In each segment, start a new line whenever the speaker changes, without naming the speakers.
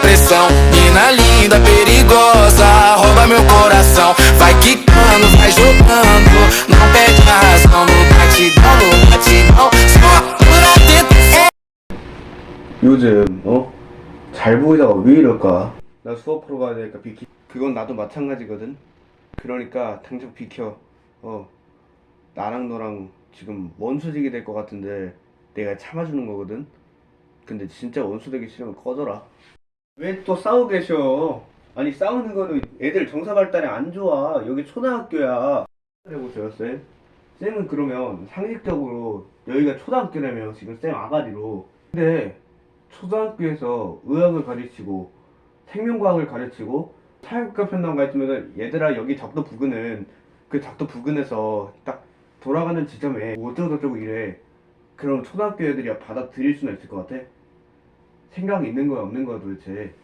pressão. Mina linda, perigosa, rouba meu coração. Vai quicando, vai jogando, não perde a razão. No batidão, no batidão, só pura tentação.
요즘 어? 잘 보이다가 왜 이럴까? 나 수업하러 가야 되니까 비키. 그건 나도 마찬가지거든. 그러니까 당장 비켜. 어. 나랑 너랑 지금 원수되게 될 것 같은데 내가 참아주는 거거든. 근데 진짜 원수 되기 싫으면 꺼져라. 왜 또 싸우고 계셔? 아니 싸우는 거는 애들 정서 발달에 안 좋아. 여기 초등학교야. 해보세요 쌤. 쌤은 그러면 상식적으로 여기가 초등학교라며 지금 쌤 아가리로. 근데 초등학교에서 의학을 가르치고 생명과학을 가르치고 사회국가 편단가 있으면 얘들아 여기 적도 부근은 그 적도 부근에서 딱 돌아가는 지점에 뭐 어쩌고 저쩌고 이래 그럼 초등학교 애들이 받아들일 수는 있을 것 같아? 생각이 있는 거야 없는 거야 도대체.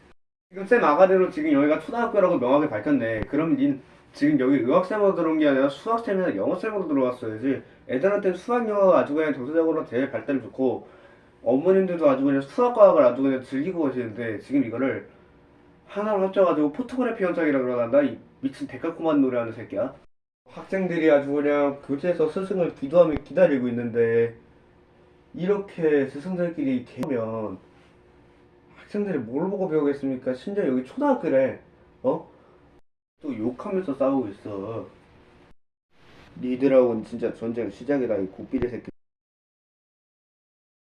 지금 쌤 아가리로 지금 여기가 초등학교라고 명확히 밝혔네. 그럼 닌 지금 여기 의학쌤으로 들어온 게 아니라 수학쌤이나 영어쌤으로 들어왔어야지. 애들한테 수학 영어가 아주 그냥 정서적으로 제일 발달이 좋고 어머님들도 아주 그냥 수학과학을 아주 그냥 즐기고 계시는데 지금 이거를 하나로 합쳐가지고 포토그래피 현상이라고 그러간다 이 미친 데칼코만 노래하는 새끼야. 학생들이 아주 그냥 교재에서 스승을 기도하며 기다리고 있는데 이렇게 스승들끼리 개면 학생들이 뭘 보고 배우겠습니까? 심지어 여기 초등학교래. 어? 또 욕하면서 싸우고 있어. 니들하고는 진짜 전쟁 시작이다 이 고삐리 새끼